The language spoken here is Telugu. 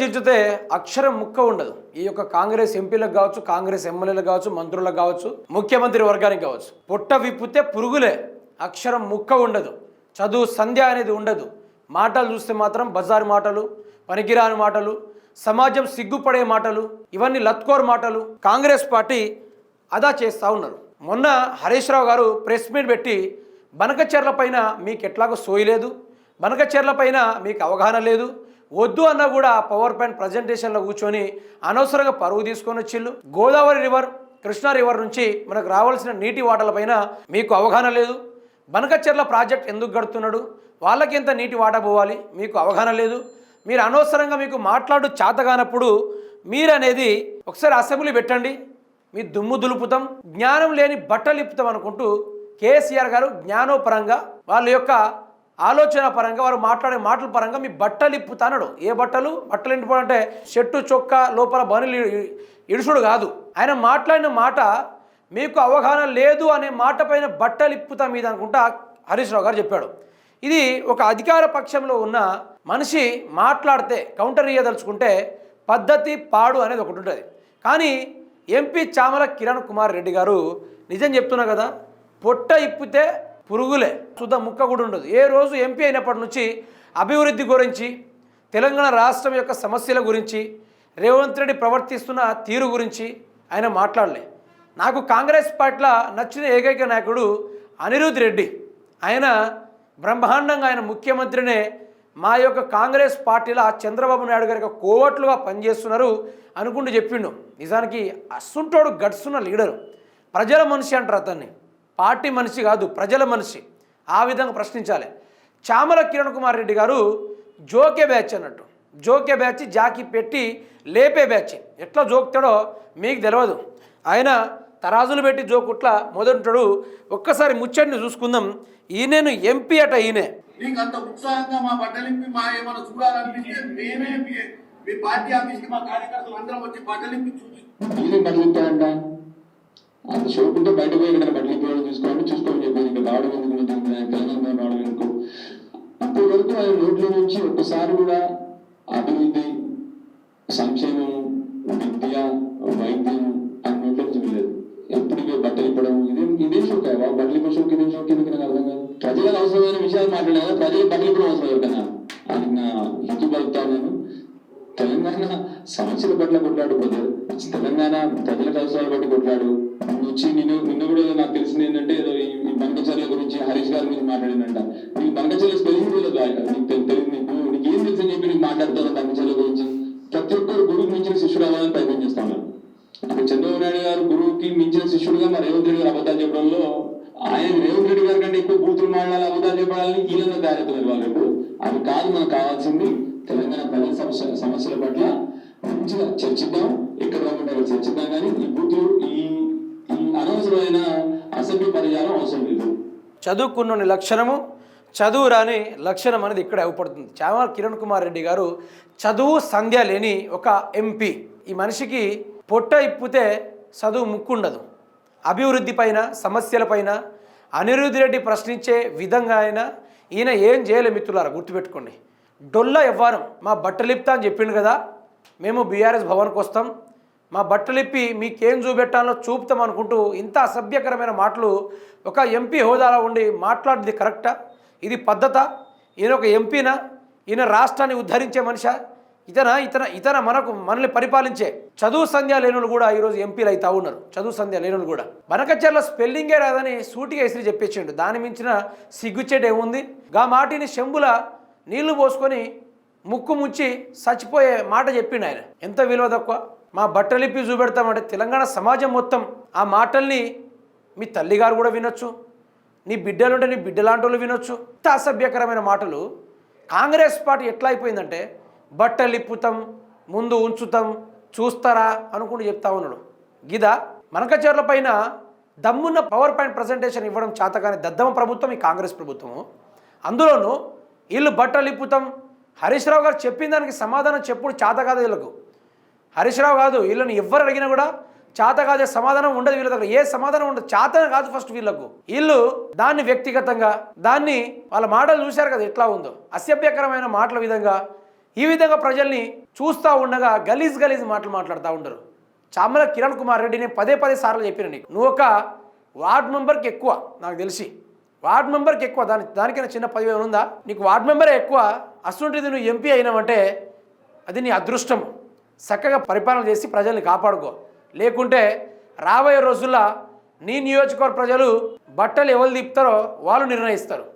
జిజ్జుతే అక్షరం ముక్క ఉండదు. ఈ యొక్క కాంగ్రెస్ ఎంపీలకు కావచ్చు కాంగ్రెస్ ఎమ్మెల్యేలకు కావచ్చు మంత్రులకు కావచ్చు ముఖ్యమంత్రి వర్గానికి కావచ్చు. పొట్ట విప్పితే పురుగులే. అక్షరం ముక్క ఉండదు. చదువు సంధ్య అనేది ఉండదు. మాటలు చూస్తే మాత్రం బజారు మాటలు పనికిరాని మాటలు సమాజం సిగ్గుపడే మాటలు ఇవన్నీ లత్కోర్ మాటలు కాంగ్రెస్ పార్టీ అదా చేస్తూ ఉన్నారు. మొన్న హరీష్ రావు గారు ప్రెస్ మీట్ పెట్టి బనకచెర్ల పైన మీకు ఎట్లాగో సోయలేదు బనకచెర్ల పైన మీకు అవగాహన లేదు వద్దు అన్నా కూడా పవర్ పాయింట్ ప్రజెంటేషన్లో కూర్చొని అనవసరంగా పరువు తీసుకొని వచ్చిళ్ళు. గోదావరి రివర్ కృష్ణా రివర్ నుంచి మనకు రావాల్సిన నీటి వాటల పైన మీకు అవగాహన లేదు. బనకచెర్ల ప్రాజెక్ట్ ఎందుకు గడుతున్నాడు వాళ్ళకి ఎంత నీటి వాటా పోవాలి? మీకు అవగాహన లేదు. మీరు అనవసరంగా మీకు మాట్లాడు చేతగానప్పుడు మీరనేది ఒకసారి అసెంబ్లీ పెట్టండి. మీ దుమ్ము దులుపుతాం. జ్ఞానం లేని బట్టలు ఇప్పుతాం అనుకుంటూ కేసీఆర్ గారు జ్ఞానోపరంగా వాళ్ళ యొక్క ఆలోచన పరంగా వారు మాట్లాడే మాటల పరంగా మీ బట్టలు ఇప్పుతానడు ఏ బట్టలు? బట్టలు ఇంటిపోవాలంటే చెట్టు చొక్క లోపల బనులు ఇడుసుడు కాదు. ఆయన మాట్లాడిన మాట మీకు అవగాహన లేదు అనే మాట పైన బట్టలు ఇప్పుతా మీద అనుకుంటా హరీష్ రావు గారు చెప్పాడు. ఇది ఒక అధికార పక్షంలో ఉన్న మనిషి మాట్లాడితే కౌంటర్ ఇయ్యదలుచుకుంటే పద్ధతి పాడు అనేది ఒకటి ఉంటుంది. కానీ ఎంపీ చామల కిరణ్ కుమార్ రెడ్డి గారు నిజం చెప్తున్నా కదా పొట్ట ఇప్పితే పురుగులే. సుధ ముక్క కూడా ఉండదు. ఏ రోజు ఎంపీ అయినప్పటి నుంచి అభివృద్ధి గురించి తెలంగాణ రాష్ట్రం యొక్క సమస్యల గురించి రేవంత్ రెడ్డి ప్రవర్తిస్తున్న తీరు గురించి ఆయన మాట్లాడలే. నాకు కాంగ్రెస్ పార్టీలో నచ్చిన ఏకైక నాయకుడు అనిరుద్ రెడ్డి. ఆయన బ్రహ్మాండంగా ఆయన ముఖ్యమంత్రినే మా యొక్క కాంగ్రెస్ పార్టీలో చంద్రబాబు నాయుడు గారి కోవట్లుగా పనిచేస్తున్నారు అనుకుంటూ చెప్పిండు. నిజానికి అస్సుంటోడు గడుస్తున్న లీడరు. ప్రజల మనిషి అంటారు అతన్ని. పార్టీ మనిషి కాదు ప్రజల మనిషి. ఆ విధంగా ప్రశ్నించాలి. చామల కిరణ్ కుమార్ రెడ్డి గారు జోకే బ్యాచ్ అన్నట్టు. జోకే బ్యాచ్ జాకి పెట్టి లేపే బ్యాచ్. ఎట్లా జోకుతాడో మీకు తెలియదు ఆయన తరాజులు పెట్టి జోకుట్ల మొదలుంటాడు. ఒక్కసారి ముచ్చడిని చూసుకుందాం. ఈయనను ఎంపీ అట ఈయనే. నీకు అంత ఉత్సాహంగా మా బట్టలింపి మా ఏమైనా చూడాలనిపిస్తే మేమే మీ- పార్టీ ఆఫీస్కి మా కార్యకర్తలు అందరం వచ్చి బట్టలింపి చూపి ఎందుకు నుంచి కూడా అభివృద్ధి సంక్షేమం విద్య వైద్యం ఆ నోట్ల నుంచి వెళ్ళలేదు ఎప్పటికీ బట్టలు ఇప్పడం ఇదే ఇదే షోక్ బట్టలు ఇప్పడం షోక్ ఇదే షోక్ ఎందుకు నాకు అర్థం కాదు. ప్రజలకు అవసరమైన విషయాలు మాట్లాడాలి. ప్రజలకు బట్టలు ఇప్పడం అవసరం ఎవరికన్నా అది నా హిందూ పలుకుతాను నేను తెలంగాణ సమస్యల పట్ల కొట్లాడు బ్రదర్. తెలంగాణ ప్రజలకు అవసరాలు బట్టి కొట్లాడు. నువ్వు వచ్చి నిన్ను నిన్ను కూడా నాకు తెలిసింది ఏంటంటే ఏదో గారు గురువుకి మించిన శిష్యుడిగా మా రేవంత్ రెడ్డి గారు అబద్ధాలు చెప్పడంలో ఆయన రేవంత్ రెడ్డి గారి కంటే ఎక్కువ బూతులు మాడాలి అబద్ధాలు చెప్పాలని ఈయన తయారవుతున్నారు వాళ్ళు ఇప్పుడు అవి కాదు మనకు కావాల్సింది తెలంగాణ ప్రజల సమస్య సమస్యల పట్ల మంచిగా చర్చిద్దాం ఎక్కడ రమ్మంటారో చర్చిద్దాం కానీ ఈ బూతులు ఈ ఈ అనవసరమైన అసభ్య పరిహారం అవసరం లేదు. చదువుకున్న లక్షణము చదువు రాని లక్షణం అనేది ఇక్కడ అవపడుతుంది చామల కిరణ్ కుమార్ రెడ్డి గారు చదువు సంధ్య లేని ఒక ఎంపీ. ఈ మనిషికి పొట్ట ఇప్పితే చదువు ముక్కుండదు. అభివృద్ధి పైన సమస్యలపైన అనిరుద్ధి రెడ్డి ప్రశ్నించే విధంగా అయినా ఈయన ఏం చేయలే మిత్రులారా గుర్తుపెట్టుకోండి. డొల్ల ఎవ్వారం మా బట్టలిప్తా అని చెప్పిండు కదా మేము బీఆర్ఎస్ భవన్కి వస్తాం. మా బట్టలిప్పి మీకేం చూపెట్టాలో చూపుతాం అనుకుంటూ ఇంత అసభ్యకరమైన మాటలు ఒక ఎంపీ హోదాలో ఉండి మాట్లాడేది కరెక్టా? ఇది పద్ధత? ఈయన ఒక ఎంపీనా? ఈయన రాష్ట్రాన్ని ఉద్ధరించే మనిషా? ఇతన ఇతన ఇతన మనకు మనల్ని పరిపాలించే చదువు సంధ్య లేనులు కూడా ఈరోజు ఎంపీలు అవుతా ఉన్నారు. చదువు సంధ్య లేనులు కూడా. బనకచర్ల స్పెల్లింగే రాదని సూటిగా ఇసిరి చెప్పేసిండు దాని మించిన సిగ్గుచ్చేట ఏముంది? గా మాటిని శంబుల నీళ్ళు పోసుకొని ముక్కు ముచ్చి చచ్చిపోయే మాట చెప్పిండు ఆయన. ఎంత విలువ తక్కువ? మా బట్టలిప్పి చూపెడతామంటే తెలంగాణ సమాజం మొత్తం ఆ మాటల్ని మీ తల్లిగారు కూడా వినొచ్చు. నీ బిడ్డలుంటే నీ బిడ్డలాంటి వాళ్ళు వినొచ్చు. ఇంత అసభ్యకరమైన మాటలు కాంగ్రెస్ పార్టీ ఎట్లా అయిపోయిందంటే బట్టలు ముందు ఉంచుతాం చూస్తారా అనుకుంటూ చెప్తా ఉన్నాడు. గిదా మనకచేర్ల పైన దమ్మున్న పవర్ పాయింట్ ప్రజెంటేషన్ ఇవ్వడం చేతకాని దద్దమ్మ ప్రభుత్వం ఈ కాంగ్రెస్ ప్రభుత్వము అందులోనూ వీళ్ళు బట్టలు హరీష్ రావు గారు చెప్పిన దానికి సమాధానం చెప్పుడు చేత కాదు వీళ్ళకు. హరీష్ రావు కాదు వీళ్ళని ఎవ్వరు అడిగినా కూడా చేత కాదే సమాధానం ఉండదు వీళ్ళ దగ్గర. ఏ సమాధానం ఉండదు చేత కాదు ఫస్ట్ వీళ్ళకు. వీళ్ళు దాన్ని వ్యక్తిగతంగా దాన్ని వాళ్ళ మాటలు చూశారు కదా ఎట్లా ఉందో. అసభ్యకరమైన మాటల విధంగా ఈ విధంగా ప్రజల్ని చూస్తూ ఉండగా గలీజ్ గలీజ్ మాటలు మాట్లాడుతూ ఉండరు. చామల కిరణ్ కుమార్ రెడ్డి నేను పదే పదే సార్లు చెప్పిన నీకు. నువ్వు ఒక వార్డ్ మెంబర్కి ఎక్కువ నాకు తెలిసి. వార్డ్ మెంబర్కి ఎక్కువ దాని దానికైనా చిన్న పదవి ఉందా? నీకు వార్డ్ మెంబరే ఎక్కువ. అసలుంటిది నువ్వు ఎంపీ అయినావంటే అది నీ అదృష్టం. చక్కగా పరిపాలన చేసి ప్రజల్ని కాపాడుకో. లేకుంటే రాబోయే రోజుల్లో నీ నియోజకవర్గ ప్రజలు బట్టలు ఎవరు తిప్పుతారో వాళ్ళు నిర్ణయిస్తారు.